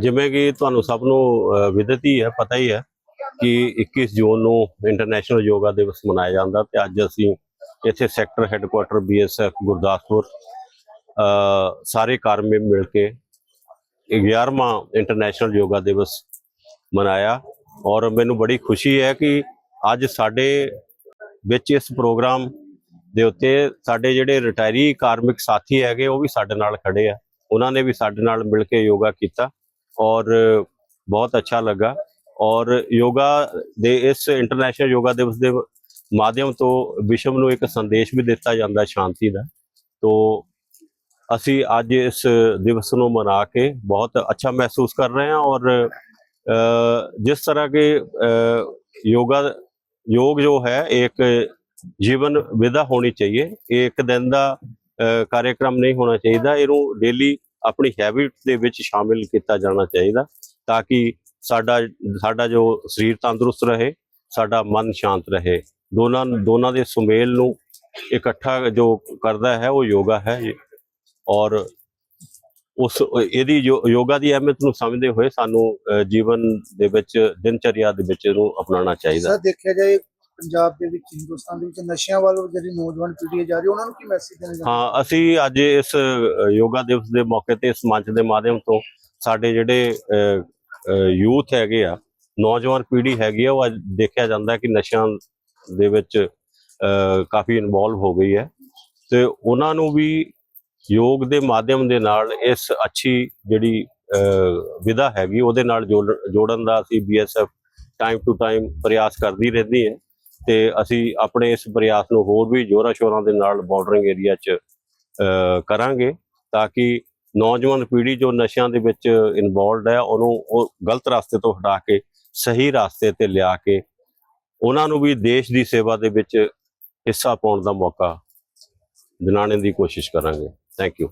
ਜਿਵੇਂ ਕਿ ਤੁਹਾਨੂੰ ਸਭ ਨੂੰ ਅਹ, ਵਿਦਿਤ ਹੀ ਹੈ ਪਤਾ ਹੀ ਹੈ ਕਿ 21 ਜੂਨ ਨੂੰ ਇੰਟਰਨੈਸ਼ਨਲ ਯੋਗਾ ਦਿਵਸ ਮਨਾਇਆ ਜਾਂਦਾ ਤੇ ਅੱਜ ਅਸੀਂ ਇੱਥੇ ਸੈਕਟਰ ਹੈੱਡਕੁਆਟਰ ਬੀਐਸਐਫ ਗੁਰਦਾਸਪੁਰ ਸਾਰੇ ਕਾਰਮੇ ਮਿਲ ਕੇ 11ਵਾਂ ਇੰਟਰਨੈਸ਼ਨਲ ਯੋਗਾ ਦਿਵਸ ਮਨਾਇਆ ਔਰ ਮੈਨੂੰ ਬੜੀ ਖੁਸ਼ੀ ਹੈ ਕਿ ਅੱਜ ਸਾਡੇ ਵਿੱਚ ਇਸ ਪ੍ਰੋਗਰਾਮ ਦੇ ਉੱਤੇ ਸਾਡੇ ਜਿਹੜੇ ਰਿਟਾਇਰੀ ਕਾਰਮਿਕ ਸਾਥੀ ਹੈਗੇ ਉਹ ਵੀ ਸਾਡੇ ਨਾਲ ਖੜੇ ਆ। ਉਹਨਾਂ ਨੇ ਵੀ ਸਾਡੇ ਨਾਲ ਮਿਲ ਕੇ ਯੋਗਾ ਕੀਤਾ। ਔਰ ਬਹੁਤ ਅੱਛਾ ਲੱਗਾ। ਔਰ ਯੋਗਾ ਦੇ ਇਸ ਇੰਟਰਨੈਸ਼ਨਲ ਯੋਗਾ ਦਿਵਸ ਦੇ ਮਾਧਿਅਮ ਤੋਂ ਵਿਸ਼ਵ ਨੂੰ ਇੱਕ ਸੰਦੇਸ਼ ਵੀ ਦਿੱਤਾ ਜਾਂਦਾ ਸ਼ਾਂਤੀ ਦਾ। ਤੋਂ ਅਸੀਂ ਅੱਜ ਇਸ ਦਿਵਸ ਨੂੰ ਮਨਾ ਕੇ ਬਹੁਤ ਅੱਛਾ ਮਹਿਸੂਸ ਕਰ ਰਹੇ ਹਾਂ ਔਰ ਜਿਸ ਤਰ੍ਹਾਂ ਕਿ ਯੋਗਾ, ਯੋਗ ਜੋ ਹੈ ਇੱਕ ਜੀਵਨ ਵਿਧਾ ਹੋਣੀ ਚਾਹੀਏ। ਇਹ ਇੱਕ ਦਿਨ ਦਾ ਕਾਰਜਕ੍ਰਮ ਨਹੀਂ ਹੋਣਾ ਚਾਹੀਦਾ। ਇਹਨੂੰ ਡੇਲੀ ਆਪਣੀ ਹੈਬਿਟ ਦੇ ਵਿੱਚ ਸ਼ਾਮਿਲ ਕੀਤਾ ਜਾਣਾ ਚਾਹੀਦਾ ਤਾਂ ਕਿ ਸਾਡਾ ਸਾਡਾ ਜੋ ਸਰੀਰ ਤੰਦਰੁਸਤ ਰਹੇ, ਸਾਡਾ ਮਨ ਸ਼ਾਂਤ ਰਹੇ। ਦੋਨਾਂ ਦੋਨਾਂ ਦੇ ਸੁਮੇਲ ਨੂੰ ਇਕੱਠਾ ਜੋ ਕਰਦਾ ਹੈ, ਉਹ ਯੋਗਾ ਹੈ। ਔਰ ਉਸ, ਇਹਦੀ ਯੋ- ਯੋਗਾ ਦੀ ਅਹਿਮੀਅਤ ਨੂੰ ਸਮਝਦੇ ਹੋਏ ਸਾਨੂੰ ਜੀਵਨ ਦੇ ਵਿੱਚ, ਦਿਨਚਰਿਆ ਦੇ ਵਿੱਚ ਇਹਨੂੰ ਅਪਣਾਉਣਾ ਚਾਹੀਦਾ। ਸਰ, ਦੇਖਿਆ ਜਾਏ ਪੰਜਾਬ ਦੇ ਵਿੱਚ ਹਿੰਦੁਸਤਾਨ ਦੇ ਵਿੱਚ ਨਸ਼ਿਆਂ ਵੱਲ ਜਿਹੜੀ ਨੌਜਵਾਨ ਪੀੜ੍ਹੀ ਹੈ ਜਾ ਰਹੀ ਉਹਨਾਂ ਨੂੰ ਕੀ ਮੈਸੇਜ ਦੇਣਾ ਚਾਹੁੰਦੇ ਹਾਂ? ਅਸੀਂ ਅੱਜ ਇਸ ਯੋਗਾ ਦਿਵਸ ਦੇ ਮੌਕੇ ਤੇ ਇਸ ਮੰਚ ਦੇ ਮਾਧਿਅਮ ਤੋਂ ਸਾਡੇ ਜਿਹੜੇ ਯੂਥ ਹੈਗੇ ਆ ਨੌਜਵਾਨ ਪੀੜ੍ਹੀ ਹੈਗੀ ਆ ਉਹ ਅੱਜ ਦੇਖਿਆ ਜਾਂਦਾ ਕਿ ਨਸ਼ਿਆਂ ਦੇ ਵਿੱਚ ਅ, ਕਾਫੀ ਇਨਵੋਲਵ ਹੋ ਗਈ ਹੈ। ਤੇ ਉਹਨਾਂ ਨੂੰ ਵੀ ਯੋਗ ਦੇ ਮਾਧਿਅਮ ਦੇ ਨਾਲ ਇਸ ਅੱਛੀ ਜਿਹੜੀ ਵਿਧਾ ਹੈਗੀ ਉਹਦੇ ਨਾਲ ਜੋੜ- ਜੋੜਨ ਦਾ ਅਸੀਂ ਬੀਐਸਐਫ ਟਾਈਮ ਟੂ ਟਾਈਮ ਪ੍ਰਯਾਸ ਕਰਦੀ ਰਹਿੰਦੀ ਹੈ। ਤੇ ਅਸੀਂ ਆਪਣੇ ਇਸ ਪ੍ਰਯਾਸ ਨੂੰ ਹੋਰ ਵੀ ਜੋਰਾਂ ਸ਼ੋਰਾਂ ਦੇ ਨਾਲ ਬਾਰਡਰਿੰਗ ਏਰੀਆ 'ਚ ਕਰਾਂਗੇ ਤਾਂ ਕਿ ਨੌਜਵਾਨ ਪੀੜ੍ਹੀ ਜੋ ਨਸ਼ਿਆਂ ਦੇ ਵਿੱਚ ਇਨਵੋਲਡ ਹੈ, ਉਹਨੂੰ ਉਹ ਗਲਤ ਰਸਤੇ ਤੋਂ ਹਟਾ ਕੇ, ਸਹੀ ਰਸਤੇ ਤੇ ਲਿਆ ਕੇ ਉਹਨਾਂ ਨੂੰ ਵੀ ਦੇਸ਼ ਦੀ ਸੇਵਾ ਦੇ ਵਿੱਚ ਹਿੱਸਾ ਪਾਉਣ ਦਾ ਮੌਕਾ ਦਿਲਾਣੇ ਦੀ ਕੋਸ਼ਿਸ਼ ਕਰਾਂਗੇ। Thank you